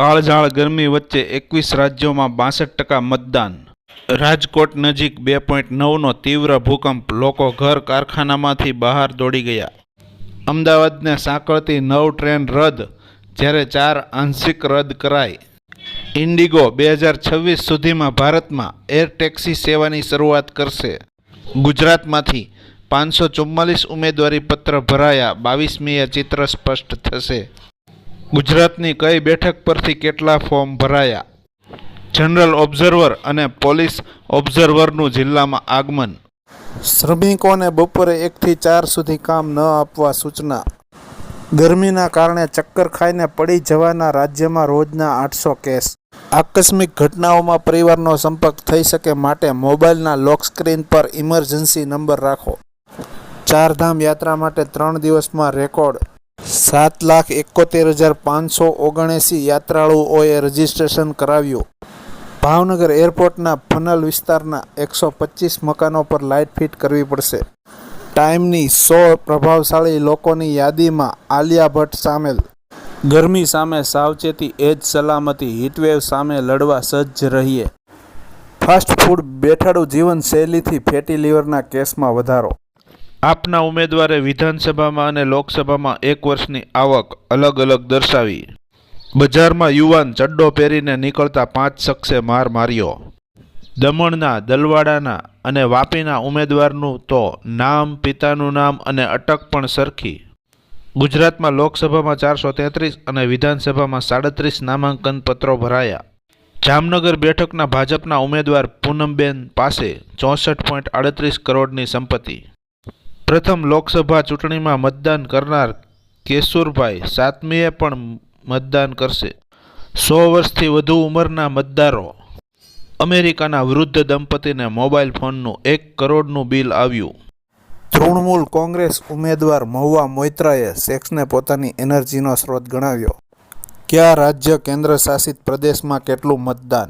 કાળઝાળ ગરમી વચ્ચે એકવીસ રાજ્યોમાં બાસઠ ટકા મતદાન. રાજકોટ નજીક બે પોઈન્ટ નવનો તીવ્ર ભૂકંપ. લોકો ઘર કારખાનામાંથી બહાર દોડી ગયા. અમદાવાદને સાંકળતી નવ ટ્રેન રદ, જ્યારે ચાર આંશિક રદ કરાઈ. ઇન્ડિગો બે હજાર છવ્વીસ સુધીમાં ભારતમાં એર ટેક્સી સેવાની શરૂઆત કરશે. ગુજરાતમાંથી પાંચસો ચુમ્માલીસ ઉમેદવારી પત્ર ભરાયા. બાવીસમીએ ચિત્ર સ્પષ્ટ થશે. ગુજરાતની કઈ બેઠક પરથી કેટલા ફોર્મ ભરાયા? જનરલ ઓબ્ઝર્વર અને પોલીસ ઓબ્ઝર્વરનું જિલ્લામાં આગમન. શ્રમિકોને બપોરે એકથી ચાર સુધી કામ ન આપવા સૂચના. ગરમીના કારણે ચક્કર ખાઈને પડી જવાના રાજ્યમાં રોજના આઠસો કેસ. આકસ્મિક ઘટનાઓમાં પરિવારનો સંપર્ક થઈ શકે માટે મોબાઈલના લોક સ્ક્રીન પર ઇમરજન્સી નંબર રાખો. ચારધામ યાત્રા માટે ત્રણ દિવસમાં રેકોર્ડ સાત લાખ એકોતેર હજાર પાંચસો ઓગણએંસી યાત્રાળુઓએ રજીસ્ટ્રેશન કરાવ્યું. ભાવનગર એરપોર્ટના ફનલ વિસ્તારના એકસો પચીસ મકાનો પર લાઇટ ફિટ કરવી પડશે. ટાઈમની સો પ્રભાવશાળી લોકોની યાદીમાં આલિયા ભટ્ટ સામેલ. ગરમી સામે સાવચેતી એ જ સલામતી, હીટવેવ સામે લડવા સજ્જ રહીએ. ફાસ્ટ ફૂડ બેઠાડું જીવનશૈલીથી ફેટી લીવરના કેસમાં વધારો. આપના ઉમેદવારે વિધાનસભામાં અને લોકસભામાં એક વર્ષની આવક અલગ અલગ દર્શાવી. બજારમાં યુવાન ચડ્ડો પહેરીને નીકળતા પાંચ શખ્સે માર માર્યો. દમણના, દલવાડાના અને વાપીના ઉમેદવારનું તો નામ, પિતાનું નામ અને અટક પણ સરખી. ગુજરાતમાં લોકસભામાં ચારસો તેત્રીસ અને વિધાનસભામાં સાડત્રીસ નામાંકન પત્રો ભરાયા. જામનગર બેઠકના ભાજપના ઉમેદવાર પૂનમબેન પાસે ચોસઠ પોઈન્ટ આડત્રીસ કરોડની સંપત્તિ. પ્રથમ લોકસભા ચૂંટણીમાં મતદાન કરનાર કેશુરભાઈ સાતમીએ પણ મતદાન કરશે. સો વર્ષથી વધુ ઉંમરના મતદારો અમેરિકાના વૃદ્ધ દંપતીને મોબાઈલ ફોનનું એક કરોડનું બિલ આવ્યું. તૃણમૂલ કોંગ્રેસ ઉમેદવાર મહુવા મોઇત્રાએ સેક્સને પોતાની એનર્જીનો સ્ત્રોત ગણાવ્યો. કયા રાજ્ય કેન્દ્ર શાસિત પ્રદેશમાં કેટલું મતદાન?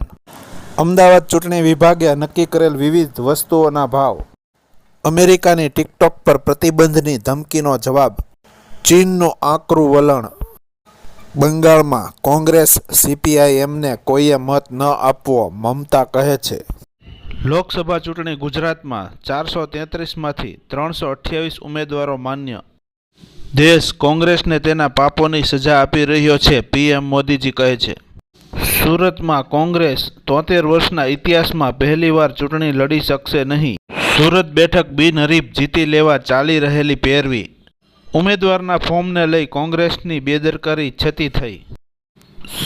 અમદાવાદ ચૂંટણી વિભાગે નક્કી કરેલ વિવિધ વસ્તુઓના ભાવ અમેરિકાની ટિકટોક પર પ્રતિબંધની ધમકીનો જવાબ, ચીનનું આકરું વલણ. બંગાળમાં કોંગ્રેસ સીપીઆઈએમને કોઈએ મત ન આપવો, મમતા કહે છે. લોકસભા ચૂંટણી ગુજરાતમાં ચારસો તેત્રીસમાંથી ત્રણસો અઠ્યાવીસ ઉમેદવારો માન્ય. દેશ કોંગ્રેસને તેના પાપોની સજા આપી રહ્યો છે, પીએમ મોદીજી કહે છે. સુરતમાં કોંગ્રેસ તોતેર વર્ષના ઇતિહાસમાં પહેલીવાર ચૂંટણી લડી શકશે નહીં. સુરત બેઠક બિનહરીફ જીતી લેવા ચાલી રહેલી પેરવી. ઉમેદવારના ફોર્મને લઈ કોંગ્રેસની બેદરકારી છતી થઈ.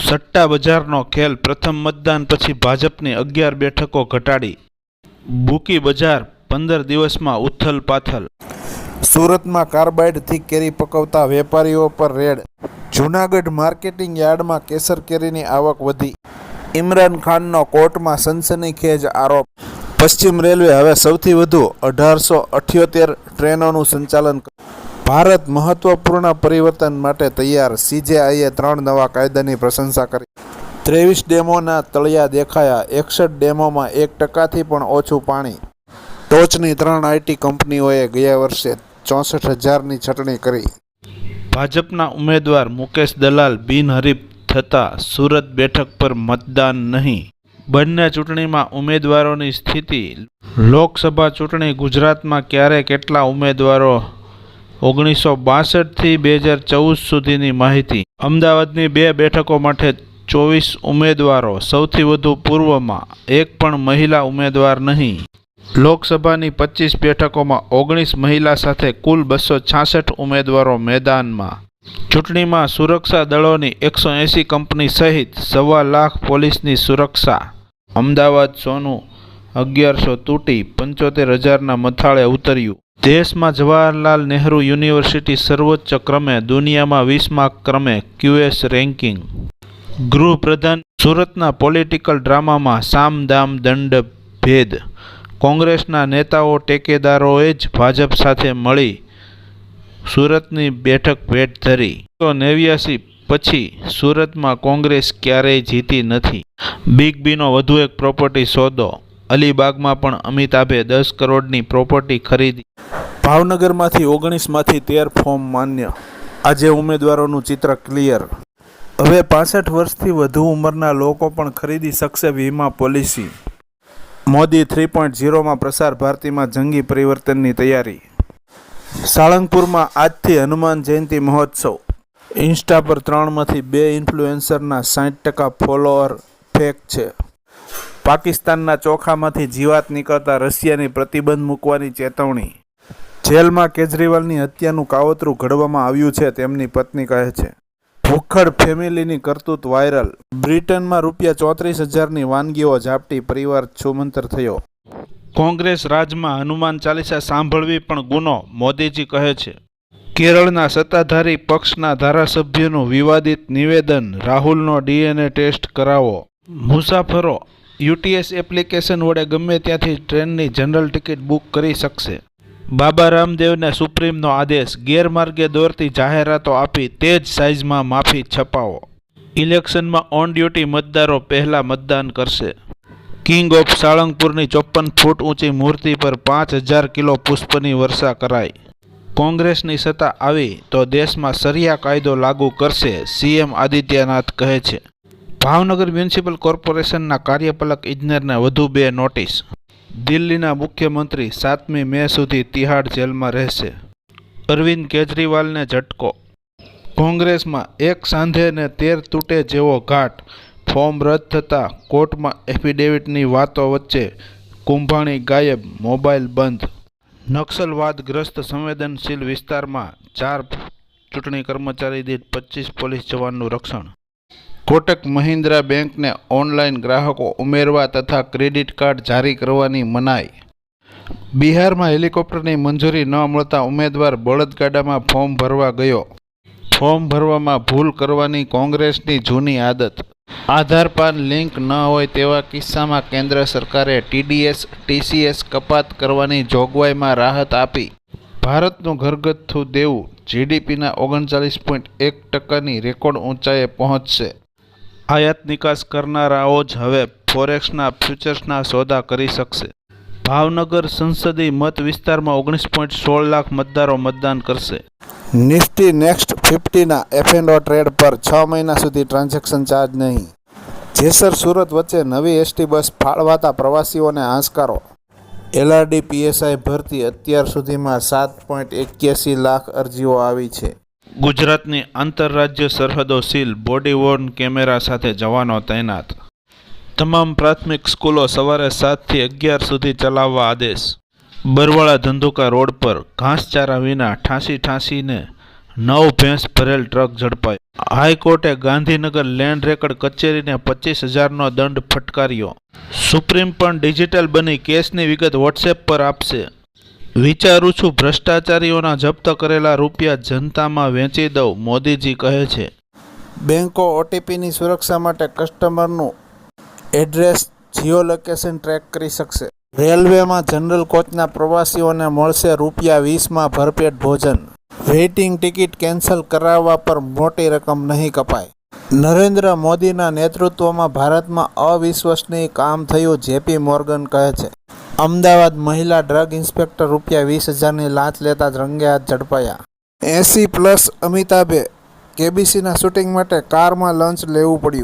સટ્ટા બજારનો ખેલ પ્રથમ મતદાન પછી ભાજપની અગિયાર બેઠકો ઘટાડી. બુકી બજાર પંદર દિવસમાં ઉથલ પાથલ. સુરતમાં કાર્બાઇડથી કેરી પકવતા વેપારીઓ પર રેડ. જૂનાગઢ માર્કેટિંગ યાર્ડમાં કેસર કેરીની આવક વધી. ઇમરાન ખાનનો કોર્ટમાં સનસનીખેજ આરોપ. પશ્ચિમ રેલવે હવે સૌથી વધુ અઢારસો અઠ્યોતેર ટ્રેનોનું સંચાલન ભારત મહત્વપૂર્ણ પરિવર્તન માટે તૈયાર. સીજેઆઈએ ત્રણ નવા કાયદાની પ્રશંસા કરી. ત્રેવીસ ડેમોના તળિયા દેખાયા. એકસઠ ડેમોમાં એક ટકાથી પણ ઓછું પાણી. ટોચની ત્રણ આઈટી કંપનીઓએ ગયા વર્ષે ચોસઠ હજારની છટણી કરી. ભાજપના ઉમેદવાર મુકેશ દલાલ બિનહરીફ થતા સુરત બેઠક પર મતદાન નહીં. બંને ચૂંટણીમાં ઉમેદવારોની સ્થિતિ. લોકસભા ચૂંટણી ગુજરાતમાં ક્યારે કેટલા ઉમેદવારો? ઓગણીસો બાસઠથી બે હજાર ચૌદ સુધીની માહિતી. અમદાવાદની બે બેઠકો માટે ચોવીસ ઉમેદવારો. સૌથી વધુ પૂર્વમાં એક પણ મહિલા ઉમેદવાર નહીં. લોકસભાની પચીસ બેઠકોમાં ઓગણીસ મહિલા સાથે કુલ બસો છાસઠ ઉમેદવારો મેદાનમાં. ચૂંટણીમાં સુરક્ષા દળોની એકસો એંસી કંપની સહિત સવા લાખ પોલીસની સુરક્ષા. અમદાવાદ સોનું અગિયારસો તૂટી પંચોતેર હજારના મથાળે ઉતર્યું. દેશમાં જવાહરલાલ નહેરુ યુનિવર્સિટી સર્વોચ્ચ ક્રમે, દુનિયામાં વીસમા ક્રમે ક્યુએસ રેન્કિંગ. ગૃહપ્રધાન, સુરતના પોલિટિકલ ડ્રામામાં સામ દામ દંડ ભેદ. કોંગ્રેસના નેતાઓ ટેકેદારોએ જ ભાજપ સાથે મળી સુરતની બેઠક ભેટ ધરી. તો નેવ્યાસી પછી સુરતમાં કોંગ્રેસ ક્યારેય જીતી નથી. બિગ બીનો વધુ એક પ્રોપર્ટી સોદો અલીબાગમાં પણ અમિતાભે દસ કરોડની પ્રોપર્ટી ખરીદી. ભાવનગરમાંથી ઓગણીસમાંથી તેર ફોર્મ માન્ય. આજે ઉમેદવારોનું ચિત્ર ક્લિયર હવે પાસઠ વર્ષથી વધુ ઉંમરના લોકો પણ ખરીદી શકશે વીમા પોલિસી. મોદી થ્રી પોઈન્ટ ઝીરોમાં પ્રસાર ભારતીમાં જંગી પરિવર્તનની તૈયારી. સાળંગપુરમાં આજથી હનુમાન જયંતિ મહોત્સવ. ઇન્સ્ટા પર ત્રણમાંથી બે ઇન્ફ્લુએન્સરના સાઠ ટકા ફોલોઅર ફેક છે. પાકિસ્તાનના ચોખામાંથી જીવાત નીકળતા રશિયાની પ્રતિબંધ મૂકવાની ચેતવણી. જેલમાં કેજરીવાલની હત્યાનું કાવતરું ઘડવામાં આવ્યું છે તેમની પત્ની કહે છે. ભૂખડ ફેમિલીની કરતૂત વાયરલ. બ્રિટનમાં રૂપિયા ચોત્રીસ હજારની વાનગીઓ ઝાપટી પરિવાર છુમંતર થયો. કોંગ્રેસ રાજમાં હનુમાન ચાલીસા સાંભળવી પણ ગુનો, મોદીજી કહે છે. કેરળના સત્તાધારી પક્ષના ધારાસભ્યનું વિવાદિત નિવેદન, રાહુલનો ડીએનએ ટેસ્ટ કરાવો. મુસાફરો, યુટીએસ એપ્લિકેશન વડે ગમે ત્યાંથી ટ્રેનની જનરલ ટિકિટ બુક કરી શકશે. બાબા રામદેવને સુપ્રીમનો આદેશ, ગેરમાર્ગે દોરતી જાહેરાતો આપી તે જ સાઇઝમાં માફી છપાવો. ઇલેક્શનમાં ઓન ડ્યુટી મતદારો પહેલા મતદાન કરશે. કિંગ ઓફ સાળંગપુરની ચોપ્પન ફૂટ ઊંચી મૂર્તિ પર પાંચ હજાર કિલો પુષ્પની વર્ષા કરાઈ. કોંગ્રેસની સત્તા આવી તો દેશમાં સરિયા કાયદો લાગુ કરશે, સીએમ આદિત્યનાથ કહે છે. ભાવનગર મ્યુનિસિપલ કોર્પોરેશનના કાર્યપાલક ઇજનેરને વધુ બે નોટિસ. દિલ્હીના મુખ્યમંત્રી સાતમી મે સુધી તિહાડ જેલમાં રહેશે. અરવિંદ કેજરીવાલને ઝટકો. કોંગ્રેસમાં એક સાંધે ને તેર તૂટે જેવો ઘાટ. ફોર્મ રદ થતાં કોર્ટમાં એફિડેવિટની વાતો વચ્ચે કુંભાણી ગાયબ, મોબાઈલ બંધ નક્સલવાદગ્રસ્ત સંવેદનશીલ વિસ્તારમાં ચાર ચૂંટણી કર્મચારી દીઠ પચીસ પોલીસ જવાનનું રક્ષણ. કોટક મહિન્દ્રા બેંકને ઓનલાઈન ગ્રાહકો ઉમેરવા તથા ક્રેડિટ કાર્ડ જારી કરવાની મનાઈ. બિહારમાં હેલિકોપ્ટરની મંજૂરી ન મળતા ઉમેદવાર બળદગાડામાં ફોર્મ ભરવા ગયો. ફોર્મ ભરવામાં ભૂલ કરવાની કોંગ્રેસની જૂની આદત. આધાર પર લિંક ન હોય તેવા કિસ્સામાં કેન્દ્ર સરકારે ટીડીએસ ટીસીએસ કપાત કરવાની જોગવાઈમાં રાહત આપી. ભારતનું ઘરગથ્થુ દેવું જીડીપીના ઓગણચાલીસ પોઈન્ટ એક ટકાની રેકોર્ડ ઊંચાઈએ પહોંચશે. આયાત નિકાસ કરનારાઓ જ હવે ફોરેક્સના ફ્યુચર્સના સોદા કરી શકશે. ભાવનગર સંસદીય મત વિસ્તારમાં ઓગણીસ પોઈન્ટ સોળ લાખ મતદારો મતદાન કરશે. નિફ્ટી નેક્સ્ટ ફિફ્ટીના એફએનઓ ટ્રેડ પર છ મહિના સુધી ટ્રાન્ઝેક્શન ચાર્જ નહીં. જેસર સુરત વચ્ચે નવી એસટી બસ ફાળવાતા પ્રવાસીઓને આંસકારો એલઆરડી પીએસઆઈ ભરતી અત્યાર સુધીમાં સાત પોઈન્ટ એક્યાસી લાખ અરજીઓ આવી છે. ગુજરાતની આંતરરાજ્ય સરહદો સીલ, બોડી વોર્ન કેમેરા સાથે જવાનો તૈનાત. તમામ પ્રાથમિક સ્કૂલો સવારે સાતથી અગિયાર સુધી ચલાવવા આદેશ. બરવાળા ધંધુકા રોડ પર ઘાસચારા વિના ઠાંસી ઠાંસીને નવ ભેંસ ભરેલ ટ્રક ઝડપાઈ હાઈકોર્ટે ગાંધીનગર લેન્ડ રેકર્ડ કચેરીને પચીસ હજારનો દંડ ફટકાર્યો. સુપ્રીમ પણ ડિજિટલ બની કેસની વિગત વોટ્સએપ પર આપશે. વિચારું છું ભ્રષ્ટાચારીઓના જપ્ત કરેલા રૂપિયા જનતામાં વેચી દઉં, મોદીજી કહે છે. બેંકો ઓટીપીની સુરક્ષા માટે કસ્ટમરનું એડ્રેસ જીઓ લોકેશન ટ્રેક કરી શકશે. રેલવેમાં જનરલ કોચના પ્રવાસીઓને મળશે રૂપિયા વીસમાં ભરપેટ ભોજન. વેઇટિંગ ટિકિટ કેન્સલ કરાવવા પર મોટી રકમ નહીં કપાય. નરેન્દ્ર મોદીના નેતૃત્વમાં ભારતમાં અવિશ્વસનીય કામ થયું જેપી મોર્ગન કહે છે. અમદાવાદ મહિલા ડ્રગ ઇન્સ્પેક્ટર રૂપિયા વીસ હજારની લાંચ લેતા જ રંગે હાથ ઝડપાયા. એસી પ્લસ અમિતાભે કેબીસીના શૂટિંગ માટે કારમાં લંચ લેવું પડ્યું.